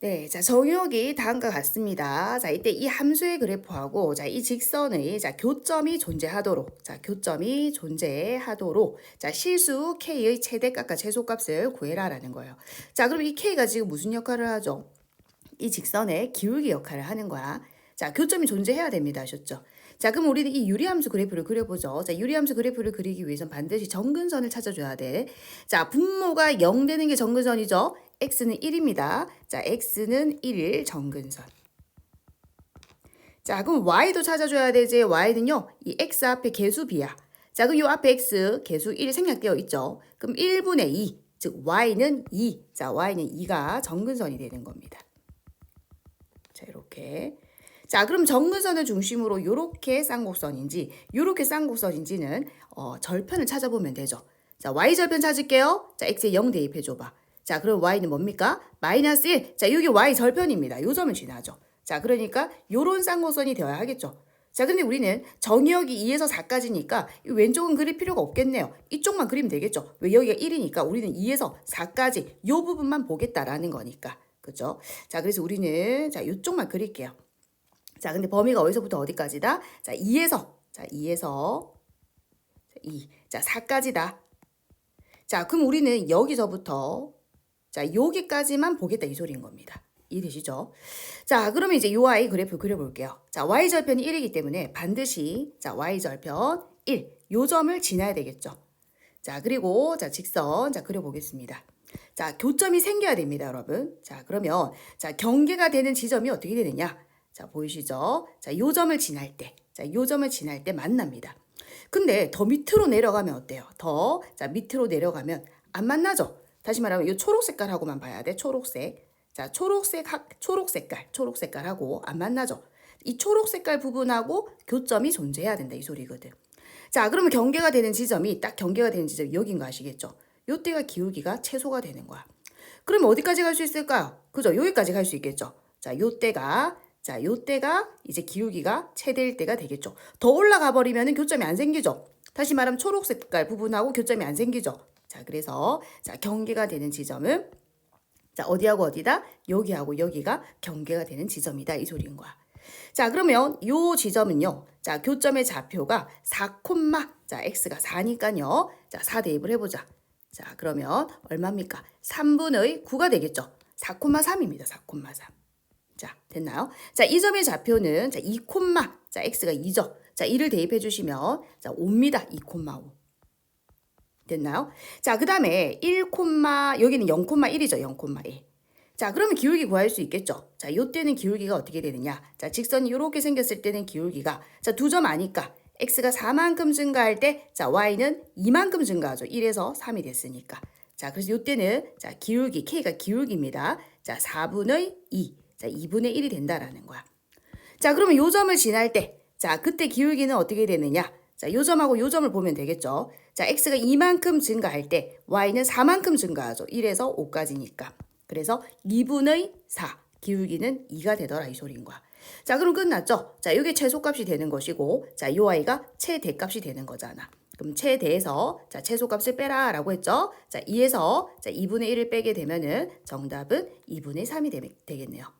네, 자, 정의역이 다음과 같습니다. 자, 이때 이 함수의 그래프하고, 자, 이 직선의, 자, 교점이 존재하도록, 자, 교점이 존재하도록, 자, 실수 K의 최대값과 최소값을 구해라라는 거예요. 자, 그럼 이 K가 지금 무슨 역할을 하죠? 이 직선의 기울기 역할을 하는 거야. 자, 교점이 존재해야 됩니다. 아셨죠? 자, 그럼 우리는 이 유리함수 그래프를 그려보죠. 자, 유리함수 그래프를 그리기 위해선 반드시 정근선을 찾아줘야 돼. 자, 분모가 0 되는 게 정근선이죠. X는 1입니다. 자, x는 1 정근선. 자, 그럼 y도 찾아줘야 되지. y는요, 이 x 앞에 개수 b야. 자, 그럼 요 앞에 x 개수 1 생략되어 있죠. 그럼 1분의 2, 즉 y는 2. 자, y는 2가 정근선이 되는 겁니다. 자, 이렇게. 자, 그럼 정근선을 중심으로 요렇게 쌍곡선인지 요렇게 쌍곡선인지는 어, 절편을 찾아보면 되죠. 자, y절편 찾을게요. 자, x에 0 대입해 줘봐. 자, 그럼 y는 뭡니까? 마이너스 1. 자, 여기 y 절편입니다. 요 점을 지나죠. 자, 그러니까 요런 쌍곡선이 되어야 하겠죠. 자, 근데 우리는 정의역이 2에서 4까지니까 이 왼쪽은 그릴 필요가 없겠네요. 이쪽만 그리면 되겠죠. 왜 여기가 1이니까 우리는 2에서 4까지 요 부분만 보겠다라는 거니까. 그죠? 자, 그래서 우리는 자, 요쪽만 그릴게요. 자, 근데 범위가 어디서부터 어디까지다? 자, 2에서 자, 2에서 2. 자, 4까지다. 자, 그럼 우리는 여기서부터 자, 여기까지만 보겠다 이 소리인 겁니다. 이해되시죠? 자, 그러면 이제 요 아이 그래프 그려볼게요. 자, y절편이 1이기 때문에 반드시 자, y절편 1. 요 점을 지나야 되겠죠. 자, 그리고 자, 직선 자, 그려보겠습니다. 자, 교점이 생겨야 됩니다, 여러분. 자, 그러면 자, 경계가 되는 지점이 어떻게 되느냐? 자, 보이시죠? 자, 요 점을 지날 때. 자, 요 점을 지날 때 만납니다. 근데 더 밑으로 내려가면 어때요? 더 자, 밑으로 내려가면 안 만나죠? 다시 말하면 이 초록 색깔하고만 봐야 돼. 초록색. 자, 초록색 학, 초록 색깔, 초록 색깔하고 안 만나죠? 이 초록 색깔 부분하고 교점이 존재해야 된다 이 소리거든. 자, 그러면 경계가 되는 지점이 딱 경계가 되는 지점이 여긴 거 아시겠죠? 요때가 기울기가 최소가 되는 거야. 그러면 어디까지 갈 수 있을까요? 그죠? 여기까지 갈 수 있겠죠? 자, 요때가 자, 요때가 이제 기울기가 최대일 때가 되겠죠. 더 올라가 버리면 교점이 안 생기죠. 다시 말하면 초록 색깔 부분하고 교점이 안 생기죠. 자, 그래서 자, 경계가 되는 지점은 자, 어디하고 어디다? 여기하고 여기가 경계가 되는 지점이다. 이 소리인 거야. 자, 그러면 요 지점은요. 자, 교점의 좌표가 4, 자, x가 4니까요. 자, 4 대입을 해 보자. 자, 그러면 얼마입니까? 3분의 9가 되겠죠. 4,3입니다. 4,3. 자, 됐나요? 자, 이 점의 좌표는 자, 2, 자, x가 2죠. 자, 2를 대입해 주시면 자, 5입니다. 2,5. 됐나요? 자, 그 다음에 1, 여기는 0,1이죠. 0,1. 자, 그러면 기울기 구할 수 있겠죠. 자, 요때는 기울기가 어떻게 되느냐? 자, 직선이 이렇게 생겼을 때는 기울기가 자, 두 점 아니까 x가 4만큼 증가할 때 자, y는 2만큼 증가하죠. 1에서 3이 됐으니까. 자, 그래서 요때는 자, 기울기 k가 기울기입니다. 자, 4분의 2. 자, 2분의 1이 된다라는 거야. 자, 그러면 요 점을 지날 때 자, 그때 기울기는 어떻게 되느냐? 자, 요 점하고 요 점을 보면 되겠죠. 자, x가 2만큼 증가할 때 y는 4만큼 증가하죠. 1에서 5까지니까. 그래서 2분의 4 기울기는 2가 되더라 이 소리인 거야. 자, 그럼 끝났죠? 자, 이게 최소값이 되는 것이고 자, 요 아이가 최대값이 되는 거잖아. 그럼 최대에서 자, 최소값을 빼라 라고 했죠? 자, 2에서 자, 2분의 1을 빼게 되면은 정답은 2분의 3이 되, 되겠네요.